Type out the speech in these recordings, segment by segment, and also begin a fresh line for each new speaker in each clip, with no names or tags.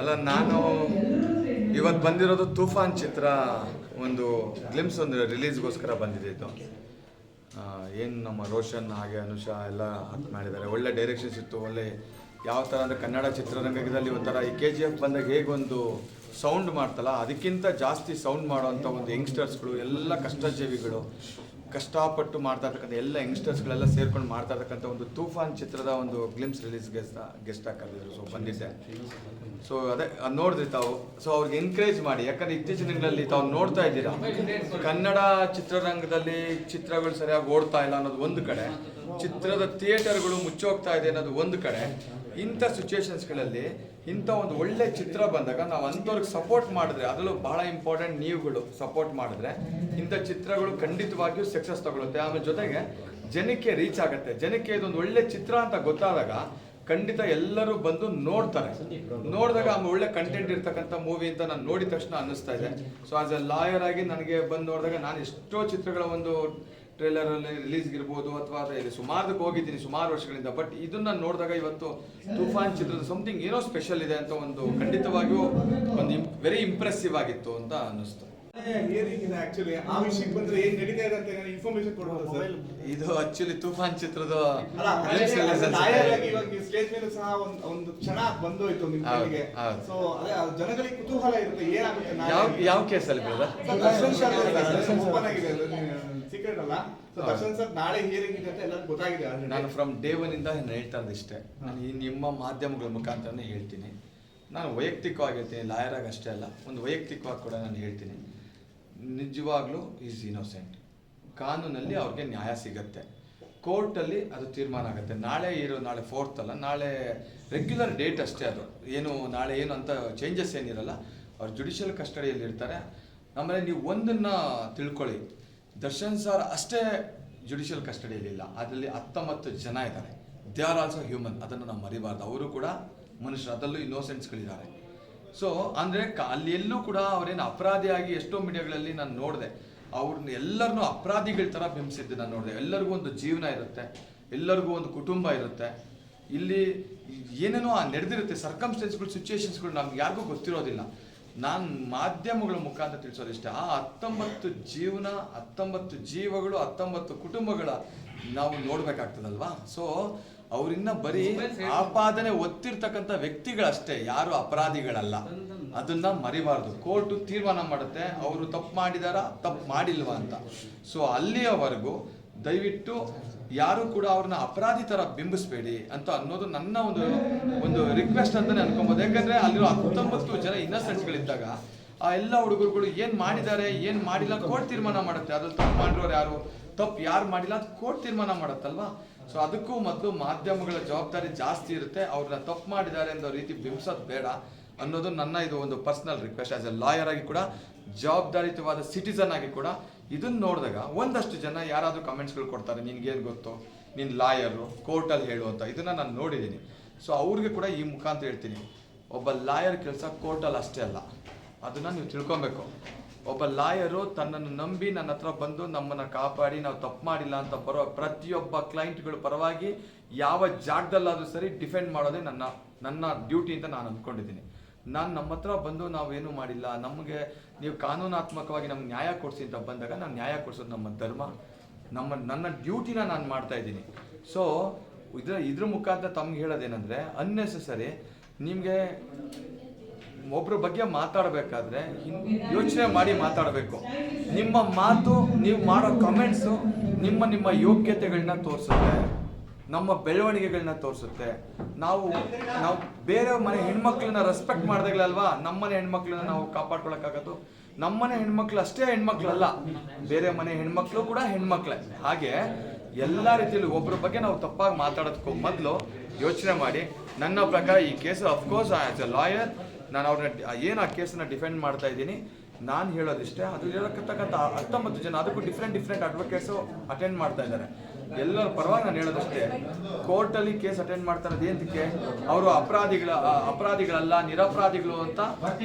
ಅಲ್ಲ, ನಾನು ಇವತ್ತು ಬಂದಿರೋದು ತೂಫಾನ್ ಚಿತ್ರ ಒಂದು ಗ್ಲಿಮ್ಸ್ ಒಂದು ರಿಲೀಸ್ಗೋಸ್ಕರ ಬಂದಿದ್ದು ಏನು ನಮ್ಮ ರೋಷನ್, ಹಾಗೆ ಅನುಷಾ ಎಲ್ಲ ಹಾಕಿ ಮಾಡಿದ್ದಾರೆ. ಒಳ್ಳೆ ಡೈರೆಕ್ಷನ್ಸ್ ಇತ್ತು, ಒಳ್ಳೆ ಯಾವ ಥರ ಅಂದರೆ ಕನ್ನಡ ಚಿತ್ರರಂಗದಲ್ಲಿ ಒಂಥರ ಈ ಕೆ ಜಿ ಎಫ್ ಬಂದಾಗ ಹೇಗೊಂದು ಸೌಂಡ್ ಮಾಡ್ತಲ್ಲ, ಅದಕ್ಕಿಂತ ಜಾಸ್ತಿ ಸೌಂಡ್ ಮಾಡೋವಂಥ ಒಂದು ಯಂಗ್ಸ್ಟರ್ಸ್ಗಳು ಎಲ್ಲ ಕಷ್ಟಜೀವಿಗಳು ಕಷ್ಟಪಟ್ಟು ಮಾಡ್ತಾ ಇರ್ತಕ್ಕಂಥ ಎಲ್ಲ ಯಂಗ್ಸ್ಟರ್ಸ್ಗಳೆಲ್ಲ ಸೇರ್ಕೊಂಡು ಮಾಡ್ತಾ ಇರ್ತಕ್ಕಂಥ ಒಂದು ತೂಫಾನ್ ಚಿತ್ರದ ಒಂದು ಗ್ಲಿಮ್ಸ್ ರಿಲೀಸ್ ಗೆಸ್ಟ್ ಗೆಸ್ಟ್ ಹಾಕಿದ್ರು ಸೊ ಬಂದಿದ್ದೆ. ಸೊ ಅದ್ ನೋಡಿದ್ರಿ ತಾವು. ಸೊ ಅವ್ರಿಗೆ ಎನ್ಕರೇಜ್ ಮಾಡಿ. ಯಾಕಂದ್ರೆ ಇತ್ತೀಚಿನ ದಿನಗಳಲ್ಲಿ ತಾವು ನೋಡ್ತಾ ಇದ್ದೀರಾ? ಕನ್ನಡ ಚಿತ್ರರಂಗದಲ್ಲಿ ಚಿತ್ರಗಳು ಸರಿಯಾಗಿ ಓಡ್ತಾ ಇಲ್ಲ ಅನ್ನೋದು ಒಂದು ಕಡೆ. ಚಿತ್ರದ ಥಿಯೇಟರ್ಗಳು ಮುಚ್ಚೋಗ್ತಾ ಇದೆ ಅನ್ನೋದು ಒಂದು ಕಡೆ. ಇಂಥ ಸಿಚುವೇಶನ್ಸ್ಗಳಲ್ಲಿ ಇಂಥ ಒಂದು ಒಳ್ಳೆ ಚಿತ್ರ ಬಂದಾಗ ನಾವು ಅಂಥವ್ರಿಗೆ ಸಪೋರ್ಟ್ ಮಾಡಿದ್ರೆ, ಅದರಲ್ಲೂ ಬಹಳ ಇಂಪಾರ್ಟೆಂಟ್ ನೀವುಗಳು ಸಪೋರ್ಟ್ ಮಾಡಿದ್ರೆ, ಇಂಥ ಚಿತ್ರಗಳು ಖಂಡಿತವಾಗಿಯೂ ಸಕ್ಸಸ್ ತಗೊಳುತ್ತೆ ಆಮೇಲೆ ಜೊತೆಗೆ ಜನಕ್ಕೆ ರೀಚ್ ಆಗುತ್ತೆ. ಜನಕ್ಕೆ ಇದೊಂದು ಒಳ್ಳೆ ಚಿತ್ರ ಅಂತ ಗೊತ್ತಾದಾಗ ಖಂಡಿತ ಎಲ್ಲರೂ ಬಂದು ನೋಡ್ತಾರೆ. ನೋಡಿದಾಗ ಆಮೇಲೆ ಒಳ್ಳೆ ಕಂಟೆಂಟ್ ಇರ್ತಕ್ಕಂಥ ಮೂವಿ ಅಂತ ನಾನು ನೋಡಿದ ತಕ್ಷಣ ಅನ್ನಿಸ್ತಾ ಇದೆ. ಸೊ ಆಸ್ ಎ ಲಾಯರ್ ಆಗಿ ನನಗೆ ಬಂದು ನೋಡಿದಾಗ ನಾನು ಎಷ್ಟೋ ಚಿತ್ರಗಳ ಒಂದು ಟ್ರೇಲರ್ ಅಲ್ಲಿ ರಿಲೀಸ್ ಇರ್ಬೋದು ಅಥವಾ ಇಲ್ಲಿ ಸುಮಾರದಕ್ಕೆ ಹೋಗಿದ್ದೀನಿ, ಸುಮಾರು ವರ್ಷಗಳಿಂದ. ಬಟ್ ಇದನ್ನ ನೋಡಿದಾಗ ಇವತ್ತು ತುಫಾನ್ ಚಿತ್ರದ ಸಮಥಿಂಗ್ ಏನೋ ಸ್ಪೆಷಲ್ ಇದೆ ಅಂತ ಒಂದು ಖಂಡಿತವಾಗಿಯೂ ಒಂದು ವೆರಿ ಇಂಪ್ರೆಸಿವ್ ಆಗಿತ್ತು ಅಂತ ಅನ್ನಿಸ್ತು.
ಏನಿದೆ ಆಕ್ಚುಲಿ ಆ ವಿಷಯಕ್ಕೆ ಬಂದ್ರೆ ಏನ್ ನಡೀತಾ ಇದೆ ಅಂತ ಇನ್ಫಾರ್ಮೇಶನ್ ಕೊಡ್ಬೋದು ಸರ್
ಇದು ಆಕ್ಚುಲಿ ತುಫಾನ್ ಚಿತ್ರದ
ಆಗಿ ಇವಾಗ ಸ್ಟೇಜ್ ಮೇಲೆ ಸಹ ಒಂದು ಒಂದು ಕ್ಷಣ ಬಂದೋಯ್ತು ನಿಮ್
ಹೌದು,
ಕೈಗೆ ಸೊ ಅದೇ ಆ ಜನಗಳಿಗೆ ಕುತೂಹಲ ಇರುತ್ತೆ ಏನಾಗುತ್ತೆ ನಾಳೆ?
ಯಾವ ಯಾವ ಕೇಸಲ್ಲಿ
ಸರ್, ದರ್ಶನ್ ಸರ್ ಓಪನ್ ಆಗಿದೆ ಸೀಕ್ರೆಟ್ ಅಲ್ಲ. ಸೊ
ಹೌದು.
ದರ್ಶನ್ ಸರ್ ನಾಳೆ ಹಿಯರಿಂಗ್ ಇದೆ ಅಂತ ಎಲ್ಲರಿಗೂ ಗೊತ್ತಾಗಿದೆ.
ನಾನು ಫ್ರಮ್ ಡೇ ಒನ್ನಿಂದ ನಾನು ಹೇಳ್ತಾ ಇರೋದು ಇಷ್ಟೇ. ನಾನು ಈ ನಿಮ್ಮ ಮಾಧ್ಯಮಗಳ ಮುಖಾಂತರನೇ ಹೇಳ್ತೀನಿ. ನಾನು ವೈಯಕ್ತಿಕವಾಗಿ ಹೇಳ್ತೀನಿ ಲಾಯರ್ ಆಗಿ ಅಷ್ಟೇ ಅಲ್ಲ ಒಂದು ವೈಯಕ್ತಿಕವಾಗಿ ಕೂಡ ನಾನು ಹೇಳ್ತೀನಿ. ನಿಜವಾಗ್ಲೂ ಈಸ್ ಇನೋಸೆಂಟ್ ಕಾನೂನಲ್ಲಿ ಅವ್ರಿಗೆ ನ್ಯಾಯ ಸಿಗತ್ತೆ. ಕೋರ್ಟಲ್ಲಿ ಅದು ತೀರ್ಮಾನ ಆಗುತ್ತೆ. ನಾಳೆ ಇರೋ, ನಾಳೆ ಫೋರ್ತ್ ಅಲ್ಲ, ನಾಳೆ ರೆಗ್ಯುಲರ್ ಡೇಟ್ ಅಷ್ಟೇ ಅದು. ಏನು, ನಾಳೆ ಏನು ಅಂತ ಚೇಂಜಸ್ ಏನಿರಲ್ಲ, ಅವ್ರು ಜುಡಿಷಿಯಲ್ ಕಸ್ಟಡಿಯಲ್ಲಿ ಇರ್ತಾರೆ. ಆಮೇಲೆ ನೀವು ಒಂದನ್ನು ತಿಳ್ಕೊಳ್ಳಿ. ದರ್ಶನ್ ಸರ್ ಅಷ್ಟೇ ಜುಡಿಷಿಯಲ್ ಕಸ್ಟಡಿಯಲ್ಲಿ ಇಲ್ಲ. ಅದರಲ್ಲಿ ಹತ್ತೊಂಬತ್ತು ಜನ ಇದ್ದಾರೆ. ದೇ ಆರ್ ಆಲ್ಸೋ ಹ್ಯೂಮನ್ ಅದನ್ನು ನಾವು ಮರಿಬಾರ್ದು. ಅವರು ಕೂಡ ಮನುಷ್ಯರು. ಅದರಲ್ಲೂ ಇನ್ನೋಸೆಂಟ್ಸ್ಗಳಿದ್ದಾರೆ ಸೊ ಅಂದರೆ ಅಲ್ಲಿ ಎಲ್ಲೂ ಕೂಡ ಅವರೇನು ಅಪರಾಧಿಯಾಗಿ ಎಷ್ಟೋ ಮೀಡಿಯಾಗಳಲ್ಲಿ ನಾನು ನೋಡಿದೆ. ಅವ್ರನ್ನ ಎಲ್ಲರನ್ನು ಅಪರಾಧಿಗಳ ಥರ ಬಿಂಬಿಸಿದ್ದು ನಾನು ನೋಡಿದೆ. ಎಲ್ಲರಿಗೂ ಒಂದು ಜೀವನ ಇರುತ್ತೆ. ಎಲ್ಲರಿಗೂ ಒಂದು ಕುಟುಂಬ ಇರುತ್ತೆ. ಇಲ್ಲಿ ಏನೇನೋ ನಡೆದಿರುತ್ತೆ ಸರ್ಕಮ್ಸ್ಟೆನ್ಸ್ಗಳು ಸಿಚುವೇಶನ್ಸ್ಗಳು ನಮ್ಗೆ ಯಾರಿಗೂ ಗೊತ್ತಿರೋದಿಲ್ಲ. ನಾನು ಮಾಧ್ಯಮಗಳ ಮುಖಾಂತರ ತಿಳಿಸೋದಿಷ್ಟ ಆ ಹತ್ತೊಂಬತ್ತು ಜೀವನ, ಹತ್ತೊಂಬತ್ತು ಜೀವಗಳು, ಹತ್ತೊಂಬತ್ತು ಕುಟುಂಬಗಳ ನಾವು ನೋಡ್ಬೇಕಾಗ್ತದಲ್ವಾ? ಸೊ ಅವರಿನ್ನ ಬರೀ ಆಪಾದನೆ ಒತ್ತಿರ್ತಕ್ಕಂಥ ವ್ಯಕ್ತಿಗಳಷ್ಟೇ ಯಾರು ಅಪರಾಧಿಗಳಲ್ಲ. ಅದನ್ನ ಮರಿಬಾರ್ದು. ಕೋರ್ಟು ತೀರ್ಮಾನ ಮಾಡುತ್ತೆ ಅವರು ತಪ್ಪು ಮಾಡಿದಾರ ತಪ್ಪು ಮಾಡಿಲ್ವಾ ಅಂತ. ಸೊ ಅಲ್ಲಿಯವರೆಗೂ ದಯವಿಟ್ಟು ಯಾರು ಕೂಡ ಅವ್ರನ್ನ ಅಪರಾಧಿ ತರ ಬಿಂಬಿಸ್ಬೇಡಿ ಅಂತ ಅನ್ನೋದು ನನ್ನ ಒಂದು ಒಂದು ರಿಕ್ವೆಸ್ಟ್ ಅಂತಾನೆ ಅನ್ಕೊಬೋದು. ಯಾಕಂದ್ರೆ ಅಲ್ಲಿರೋ ಹತ್ತೊಂಬತ್ತು ಜನ ಇನ್ನಸೆಂಟ್ಸ್ಗಳಿದ್ದಾಗ ಆ ಎಲ್ಲ ಹುಡುಗರುಗಳು ಏನ್ ಮಾಡಿದ್ದಾರೆ ಏನ್ ಮಾಡಿಲ್ಲ ಕೋರ್ಟ್ ತೀರ್ಮಾನ ಮಾಡುತ್ತೆ. ಅದು ತಪ್ಪು ಮಾಡಿರೋರು ಯಾರು ತಪ್ಪು ಯಾರು ಮಾಡಿಲ್ಲ ಅದು ಕೋರ್ಟ್ ತೀರ್ಮಾನ ಮಾಡುತ್ತಲ್ವಾ? ಸೊ ಅದಕ್ಕೂ ಮೊದಲು ಮಾಧ್ಯಮಗಳ ಜವಾಬ್ದಾರಿ ಜಾಸ್ತಿ ಇರುತ್ತೆ. ಅವ್ರನ್ನ ತಪ್ಪು ಮಾಡಿದ್ದಾರೆ ಅನ್ನೋ ರೀತಿ ಬಿಂಬಿಸೋದು ಬೇಡ ಅನ್ನೋದು ನನ್ನ ಇದು ಒಂದು personal request. As a lawyer ಆಗಿ ಕೂಡ ಜವಾಬ್ದಾರಿತವಾದ ಸಿಟಿಸನ್ ಆಗಿ ಕೂಡ ಇದನ್ನ ನೋಡಿದಾಗ ಒಂದಷ್ಟು ಜನ ಯಾರಾದರೂ ಕಮೆಂಟ್ಸ್ಗಳು ಕೊಡ್ತಾರೆ, ನಿನ್ಗೇನು ಗೊತ್ತು, ನೀನು ಲಾಯರು ಕೋರ್ಟಲ್ಲಿ ಹೇಳು ಅಂತ. ಇದನ್ನು ನಾನು ನೋಡಿದ್ದೀನಿ ಸೊ ಅವ್ರಿಗೆ ಕೂಡ ಈ ಮುಖಾಂತರ ಹೇಳ್ತೀನಿ. ಒಬ್ಬ ಲಾಯರ್ ಕೆಲಸ ಕೋರ್ಟಲ್ಲಿ ಅಷ್ಟೇ ಅಲ್ಲ. ಅದನ್ನು ನೀವು ತಿಳ್ಕೊಬೇಕು. ಒಬ್ಬ ಲಾಯರು ತನ್ನನ್ನು ನಂಬಿ ನನ್ನ ಹತ್ರ ಬಂದು ನಮ್ಮನ್ನ ಕಾಪಾಡಿ, ನಾವು ತಪ್ಪು ಮಾಡಿಲ್ಲ ಅಂತ ಬರೋ ಪ್ರತಿಯೊಬ್ಬ ಕ್ಲೈಂಟ್ಗಳು ಪರವಾಗಿ ಯಾವ ಜಾಗದಲ್ಲಾದರೂ ಸರಿ ಡಿಫೆಂಡ್ ಮಾಡೋದೇ ನನ್ನ ನನ್ನ ಡ್ಯೂಟಿ ಅಂತ ನಾನು ಅಂದ್ಕೊಂಡಿದ್ದೀನಿ. ನಾನು ನಮ್ಮ ಹತ್ರ ಬಂದು ನಾವೇನು ಮಾಡಿಲ್ಲ, ನಮಗೆ ನೀವು ಕಾನೂನಾತ್ಮಕವಾಗಿ ನಮ್ಗೆ ನ್ಯಾಯ ಕೊಡಿಸಿ ಅಂತ ಬಂದಾಗ ನಾನು ನ್ಯಾಯ ಕೊಡಿಸೋದು ನಮ್ಮ ಧರ್ಮ, ನಮ್ಮ, ನನ್ನ ಡ್ಯೂಟಿನ ನಾನು ಮಾಡ್ತಾ ಇದ್ದೀನಿ. ಸೊ ಇದ್ರ ಇದ್ರ ಮುಖಾಂತರ ತಮ್ಗೆ ಹೇಳೋದೇನೆಂದರೆ ಅನ್ನೆಸೆಸರಿ ನಿಮಗೆ ಒಬ್ರ ಬಗ್ಗೆ ಮಾತಾಡಬೇಕಾದ್ರೆ ಯೋಚನೆ ಮಾಡಿ ಮಾತಾಡಬೇಕು. ನಿಮ್ಮ ಮಾತು, ನೀವು ಮಾಡೋ ಕಮೆಂಟ್ಸು ನಿಮ್ಮ ನಿಮ್ಮ ಯೋಗ್ಯತೆಗಳನ್ನ ತೋರಿಸುತ್ತೆ. ನಮ್ಮ ಬೆಳವಣಿಗೆಗಳನ್ನ ತೋರಿಸುತ್ತೆ. ನಾವು ನಾವು ಬೇರೆ ಮನೆ ಹೆಣ್ಮಕ್ಳನ್ನ ರೆಸ್ಪೆಕ್ಟ್ ಮಾಡ್ದಾಗಲಲ್ವಾ? ನಮ್ಮನೆ ಹೆಣ್ಮಕ್ಳನ್ನ ನಾವು ಕಾಪಾಡ್ಕೊಳಕ್ಕಾಗದು. ನಮ್ಮನೆ ಹೆಣ್ಮಕ್ಳು ಅಷ್ಟೇ ಹೆಣ್ಮಕ್ಳಲ್ಲ. ಬೇರೆ ಮನೆ ಹೆಣ್ಮಕ್ಳು ಕೂಡ ಹೆಣ್ಮಕ್ಳೇ. ಹಾಗೆ ಎಲ್ಲ ರೀತಿಯಲ್ಲೂ ಒಬ್ಬರ ಬಗ್ಗೆ ನಾವು ತಪ್ಪಾಗಿ ಮಾತಾಡೋದಕ್ಕೂ ಮೊದಲು ಯೋಚನೆ ಮಾಡಿ. ನನ್ನ ಪ್ರಕಾರ ಈ case of course as a lawyer ನಾನು ಅವ್ರನ್ನ, ಏನು ಆ ಕೇಸನ್ನ ಡಿಫೆಂಡ್ ಮಾಡ್ತಾ ಇದ್ದೀನಿ, ನಾನು ಹೇಳೋದಿಷ್ಟೇ. ಅದು ಹೇಳಕ್ಕಂತಕ್ಕಂಥ ಹತ್ತೊಂಬತ್ತು ಜನ, ಅದಕ್ಕೂ ಡಿಫ್ರೆಂಟ್ ಡಿಫ್ರೆಂಟ್ ಅಡ್ವೊಕೇಟ್ಸು ಅಟೆಂಡ್ ಮಾಡ್ತಾ ಇದ್ದಾರೆ. ಎಲ್ಲರ ಪರವಾಗಿ ನಾನು ಹೇಳೋದಷ್ಟೇ, ಕೋರ್ಟಲ್ಲಿ ಕೇಸ್ ಅಟೆಂಡ್ ಮಾಡ್ತಾರೆ ಏನಕ್ಕೆ? ಅವರು ಅಪರಾಧಿಗಳ ಅಪರಾಧಿಗಳಲ್ಲ, ನಿರಪರಾಧಿಗಳು ಅಂತ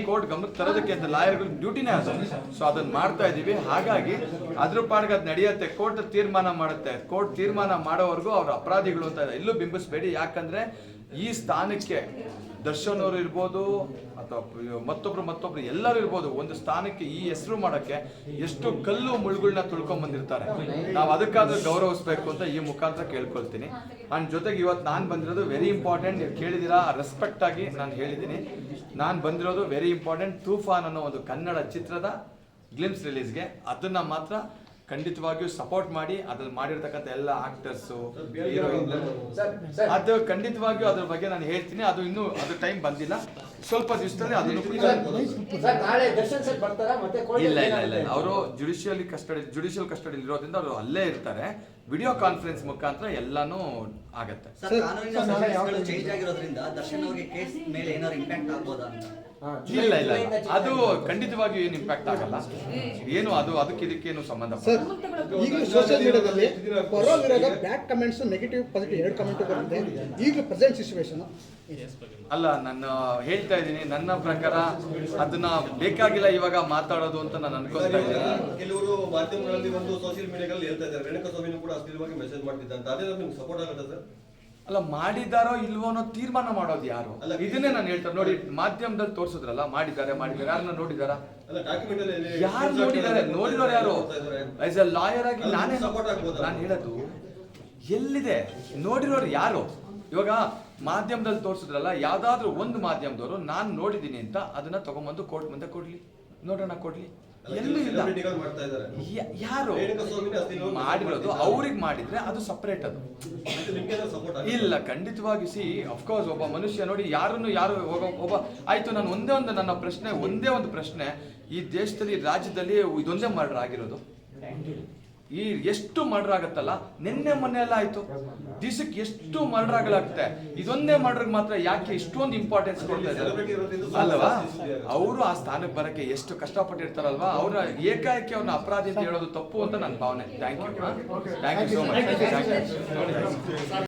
ಕೋರ್ಟ್ ಗಮನಕ್ಕೆ ತರೋದಕ್ಕೆ ಅಂತ ಲಾಯರ್ಗಳ ಡ್ಯೂಟಿನೇ ಅದು. ಸೊ ಅದನ್ನ ಮಾಡ್ತಾ ಇದ್ದೀವಿ. ಹಾಗಾಗಿ ಅದ್ರ ಪಾಡಿಗೆ ಅದು ನಡೆಯುತ್ತೆ. ಕೋರ್ಟ್ ತೀರ್ಮಾನ ಮಾಡುತ್ತೆ. ಕೋರ್ಟ್ ತೀರ್ಮಾನ ಮಾಡೋವರೆಗೂ ಅವ್ರು ಅಪರಾಧಿಗಳು ಅಂತ ಎಲ್ಲೂ ಬಿಂಬಿಸ್ಬೇಡಿ. ಯಾಕಂದ್ರೆ ಈ ಸ್ಥಾನಕ್ಕೆ ದರ್ಶನ್ ಅವರು ಇರ್ಬೋದು ಅಥವಾ ಮತ್ತೊಬ್ರು ಮತ್ತೊಬ್ರು ಎಲ್ಲರೂ ಇರ್ಬೋದು, ಒಂದು ಸ್ಥಾನಕ್ಕೆ ಈ ಹೆಸರು ಮಾಡಕ್ಕೆ ಎಷ್ಟು ಕಲ್ಲು ಮುಳುಗಳನ್ನ ತುಳ್ಕೊಂಡ್ ಬಂದಿರ್ತಾರೆ. ನಾವು ಅದಕ್ಕಾದ್ರೂ ಗೌರವಿಸ್ಬೇಕು ಅಂತ ಈ ಮುಖಾಂತರ ಕೇಳ್ಕೊಳ್ತೀನಿ. ಅಂಡ್ ಜೊತೆಗೆ ಇವತ್ತು ನಾನು ಬಂದಿರೋದು ವೆರಿ ಇಂಪಾರ್ಟೆಂಟ್ ನೀವು ಕೇಳಿದಿರಾ ರೆಸ್ಪೆಕ್ಟ್ ಆಗಿ ನಾನು ಹೇಳಿದ್ದೀನಿ ನಾನು ಬಂದಿರೋದು ವೆರಿ ಇಂಪಾರ್ಟೆಂಟ್ ತೂಫಾನ್ ಅನ್ನೋ ಒಂದು ಕನ್ನಡ ಚಿತ್ರದ ಗ್ಲಿಮ್ಸ್ ರಿಲೀಸ್ಗೆ ಅದನ್ನ ಮಾತ್ರ ಖಂಡಿತವಾಗಿಯೂ ಸಪೋರ್ಟ್ ಮಾಡಿ ಅದ್ರಲ್ಲಿ ಮಾಡಿರ್ತಕ್ಕಂಥ ಎಲ್ಲ ಆಕ್ಟರ್ಸು ಅದು ಖಂಡಿತವಾಗಿಯೂ ಅದ್ರ ಬಗ್ಗೆ ನಾನು ಹೇಳ್ತೀನಿ. ಅದು ಇನ್ನೂ ಅದು ಟೈಮ್ ಬಂದಿಲ್ಲ. ಸ್ವಲ್ಪ ದಿವಸದಲ್ಲಿ ಅದನ್ನು
ಸರ್ ನಾಳೆ ದರ್ಶನ್ ಸರ್ ಬರ್ತಾರಾ ಮತ್ತೆ ಕೋರ್ಟ್
ಇಲ್ಲ ಇಲ್ಲ ಇಲ್ಲ. ಅವರು ಜುಡಿಷಿಯಲಿ ಕಸ್ಟಡಿ ಜುಡಿಷಿಯಲ್ ಕಸ್ಟಡಿಲಿ ಇರೋದ್ರಿಂದ ಅವರು ಅಲ್ಲೇ ಇರ್ತಾರೆ. ವಿಡಿಯೋ ಕಾನ್ಫರೆನ್ಸ್ ಮುಖಾಂತರ ಎಲ್ಲಾನು ಆಗತ್ತೆ.
ಸರ್ ಕಾನೂನಿನ ಸನ್ನಿವೇಶಗಳು ಚೇಂಜ್ ಆಗಿರೋದ್ರಿಂದ ದರ್ಶನ್ ಅವ್ರಿಗೆ ಕೇಸ್ ಮೇಲೆ ಏನಾದ್ರು ಇಂಪ್ಯಾಕ್ಟ್ ಆಗ್ಬೋದಾ ಅಂತ?
ಇಲ್ಲ ಇಲ್ಲ ಅದು ಖಂಡಿತವಾಗಿಯೂ ಏನು ಇಂಪ್ಯಾಕ್ಟ್ ಆಗಲ್ಲ. ಏನು ಅದು ಅದಕ್ಕೆ ಇದಕ್ಕೇನು ಸಂಬಂಧ
ಸರ್ ಈಗಲೂ ಸೋಷಿಯಲ್ ಮೀಡಿಯಾದಲ್ಲಿ ಪರ ವಿರೋಧ ಬ್ಯಾಡ್ ಕಮೆಂಟ್ಸ್ ನೆಗೆಟಿವ್ ಪಾಸಿಟಿವ್ ಎರಡು ಕಮೆಂಟ್ ಬರುತ್ತೆ. ಈಗಲೂ ಪ್ರೆಸೆಂಟ್ ಸಿಚುವೇಶನ್
ಅಲ್ಲ ನನ್ನ ಹೇಳ್ತಾ ಇದ್ದೀನಿ ನನ್ನ ಪ್ರಕಾರ ಅದನ್ನ ಬೇಕಾಗಿಲ್ಲ ಇವಾಗ ಮಾತಾಡೋದು ಅಂತ ನಾನು ಅನ್ಕೊಳ್ತಾ ಇದ್ದೀನಿ.
ಕೆಲವರು ಮಾಧ್ಯಮಗಳಲ್ಲಿ ಒಂದು ಸೋಷಿಯಲ್ ಮೀಡಿಯಾಗಳಲ್ಲಿ ಹೇಳ್ತಾ ಇದ್ದಾರೆ. ರೇಣುಕಾ ಸ್ವಾಮಿನೂ ಕೂಡ ಅಶ್ಲೀಲವಾಗಿ ಮೆಸೇಜ್ ಮಾಡ್ತಿದ್ದ ಅಂತ. ಅದೇ ನಿಮ್ಗೆ ಸಪೋರ್ಟ್ ಆಗುತ್ತೆ ಸರ್.
ಅಲ್ಲ ಮಾಡಿದಾರೋ ಇಲ್ವೋ ಅನ್ನೋ ತೀರ್ಮಾನ ಮಾಡೋದು ಯಾರು?
ಅಲ್ಲ,
ಇದನ್ನೇ ನಾನು ಹೇಳ್ತಾರೆ ನೋಡಿ ಮಾಧ್ಯಮದಲ್ಲಿ ತೋರಿಸಿದ್ರಲ್ಲ ಮಾಡಿದ್ದಾರೆ ಮಾಡಿದ್ದಾರೆ ಯಾರನ್ನ ನೋಡಿದಾರ? ಯಾರು ನೋಡಿದ್ದಾರೆ ನೋಡಿರೋರು ಯಾರು? ಆಸ್ ಎ ಲಾಯರ್ ಆಗಿ ನಾನೇ? ನಾನು ಹೇಳೋದು ಎಲ್ಲಿದೆ? ನೋಡಿರೋರು ಯಾರು? ಇವಾಗ ಮಾಧ್ಯಮದಲ್ಲಿ ತೋರಿಸಿದ್ರಲ್ಲ ಯಾವ್ದಾದ್ರು ಒಂದು ಮಾಧ್ಯಮದವರು ನಾನು ನೋಡಿದ್ದೀನಿ ಅಂತ ಅದನ್ನ ತಗೊಂಬಂದು ಕೋರ್ಟ್ ಮುಂದೆ ಕೊಡ್ಲಿ. ನೋಡೋಣ ಕೊಡ್ಲಿ. ಎಲ್ಲೂ ಇಲ್ಲ.
ಸೆಲೆಬ್ರಿಟಿಗಳು ಮಾಡ್ತಾ ಇದ್ದಾರೆ.
ಯಾರು? ಮಾಡಿರೋದು ಅವ್ರಿಗೆ ಮಾಡಿದ್ರೆ ಅದು ಸಪ್ರೇಟ್ ಅದು. ಇಲ್ಲ ಖಂಡಿತವಾಗಿ ಸಿ ಅಫ್ಕೋರ್ಸ್ ಒಬ್ಬ ಮನುಷ್ಯ ನೋಡಿ ಯಾರನ್ನು ಯಾರು ಒಬ್ಬ ಒಬ್ಬ ಆಯ್ತು ನಾನು ಒಂದೇ ಒಂದು ನನ್ನ ಪ್ರಶ್ನೆ ಒಂದೇ ಒಂದು ಪ್ರಶ್ನೆ ಈ ದೇಶದಲ್ಲಿ ರಾಜ್ಯದಲ್ಲಿ ಇದೊಂದೇ ಮರ್ಡರ್ ಆಗಿರೋದು. ಈ ಎಷ್ಟು ಮರ್ಡರ್ ಆಗತ್ತಲ್ಲ? ನಿನ್ನೆ ಮೊನ್ನೆ ಎಲ್ಲ ಆಯ್ತು. ದಿವಸಕ್ಕೆ ಎಷ್ಟು ಮರ್ಡರ್ ಆಗಲಾಗುತ್ತೆ? ಇದೊಂದೇ ಮರ್ಡರ್ ಮಾತ್ರ ಯಾಕೆ ಇಷ್ಟೊಂದು ಇಂಪಾರ್ಟೆನ್ಸ್ ಕೊಡ್ತಾ ಇದ್ದಾರೆ? ಅಲ್ವಾ. ಅವರು ಆ ಸ್ಥಾನಕ್ಕೆ ಬರಕ್ಕೆ ಎಷ್ಟು ಕಷ್ಟಪಟ್ಟಿರ್ತಾರಲ್ವಾ? ಅವ್ರ ಏಕಾಏಕಿ ಅವ್ರನ್ನ ಅಪರಾಧಿ ಅಂತ ಹೇಳೋದು ತಪ್ಪು ಅಂತ ನನ್ನ ಭಾವನೆ. Thank you thank you so much